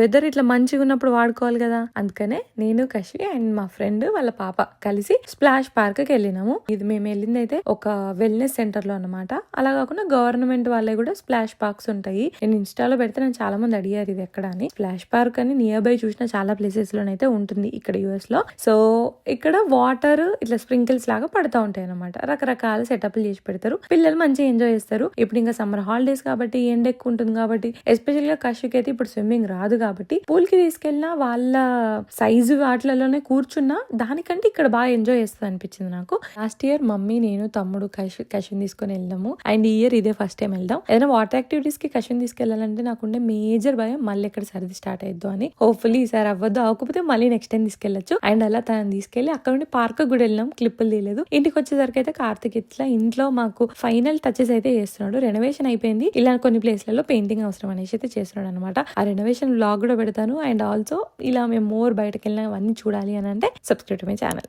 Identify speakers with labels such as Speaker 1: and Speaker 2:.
Speaker 1: Weather ఇట్లా మంచిగా ఉన్నప్పుడు వాడుకోవాలి కదా. అందుకనే నేను కషి అండ్ మా ఫ్రెండ్ వాళ్ళ పాప కలిసి స్ప్లాష్ పార్క్కి వెళ్ళినాము. ఇది మేము వెళ్ళింది అయితే ఒక వెల్నెస్ సెంటర్లో అనమాట అలా కాకుండా గవర్నమెంట్ వాళ్ళే కూడా స్ప్లాష్ పార్క్స్ ఉంటాయి. నేను ఇన్స్టాలో పెడితే నేను చాలా మంది అడిగారు ఇది ఎక్కడ అని. స్ప్లాష్ పార్క్ అని నియర్ బై చూసిన చాలా ప్లేసెస్ లోనైతే ఉంటుంది ఇక్కడ యుఎస్లో. సో ఇక్కడ వాటర్ ఇట్లా స్ప్రింకిల్స్ లాగా పడతా ఉంటాయి అనమాట రకరకాల సెటప్లు చేసి పెడతారు. పిల్లలు మంచిగా ఎంజాయ్ చేస్తారు. ఇప్పుడు ఇంకా సమ్మర్ హాలిడేస్ కాబట్టి ఎండ ఎక్కువ ఉంటుంది కాబట్టి ఎస్పెషల్గా కషిక్ అయితే ఇప్పుడు స్విమ్మింగ్ రాదు కాబట్టి కాబట్టి కి తీసుకెళ్ళినా వాళ్ళ సైజు వాటిలలోనే కూర్చున్నా దానికంటే ఇక్కడ బాగా ఎంజాయ్ చేస్తుంది అనిపించింది నాకు. లాస్ట్ ఇయర్ మమ్మీ నేను తమ్ముడు కషి కషన్ తీసుకొని వెళ్ళాము. అండ్ ఈ ఇయర్ ఇదే ఫస్ట్ టైం వెళ్దాం. ఏదైనా వాటర్ యాక్టివిటీస్కి కషిన్ తీసుకెళ్ళాలంటే నాకుండే మేజర్ భయం మళ్ళీ ఎక్కడ సర్ది స్టార్ట్ అయిద్దు అని. హోప్ఫుల్లీ ఈసారి అవ్వద్దు అవ్వకపోతే మళ్ళీ నెక్స్ట్ టైం తీసుకెళ్ళొచ్చు అండ్ అలా తనని తీసుకెళ్ళి అక్కడ నుండి పార్క్ కూడా వెళ్ళినాం క్లిప్పులు తీయలేదు. ఇంటికి వచ్చేసరికి అయితే కార్తిక్ ఇట్లా ఇంట్లో మాకు ఫైనల్ టచెస్ అయితే చేస్తున్నాడు. రెనోవేషన్ అయిపోయింది. ఇలా కొన్ని ప్లేస్లలో పెయింటింగ్ అవసరం అనేసి అయితే చేస్తున్నాడు అనమాట ఆ రెనోవేషన్ బ్లాగ్ కూడా పెడతాను. అండ్ ఆల్సో ఇలా మేము మోర్ బయటకు వెళ్ళినా అవన్నీ చూడాలి అని అంటే సబ్స్క్రైబ్ మై ఛానల్